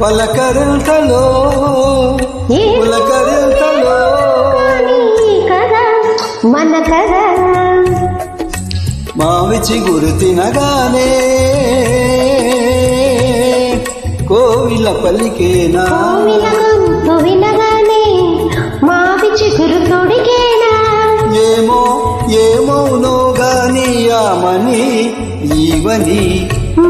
పలకరింతలో పులకరింతలో. మన కదా మావి చిగురు తినగానే కోవిల పలికేనా కోవిల గొంతు వినగానే మావి చిగురు తొడిగేనా ఏమో ఏమౌనో గాని ఆమని ఈవని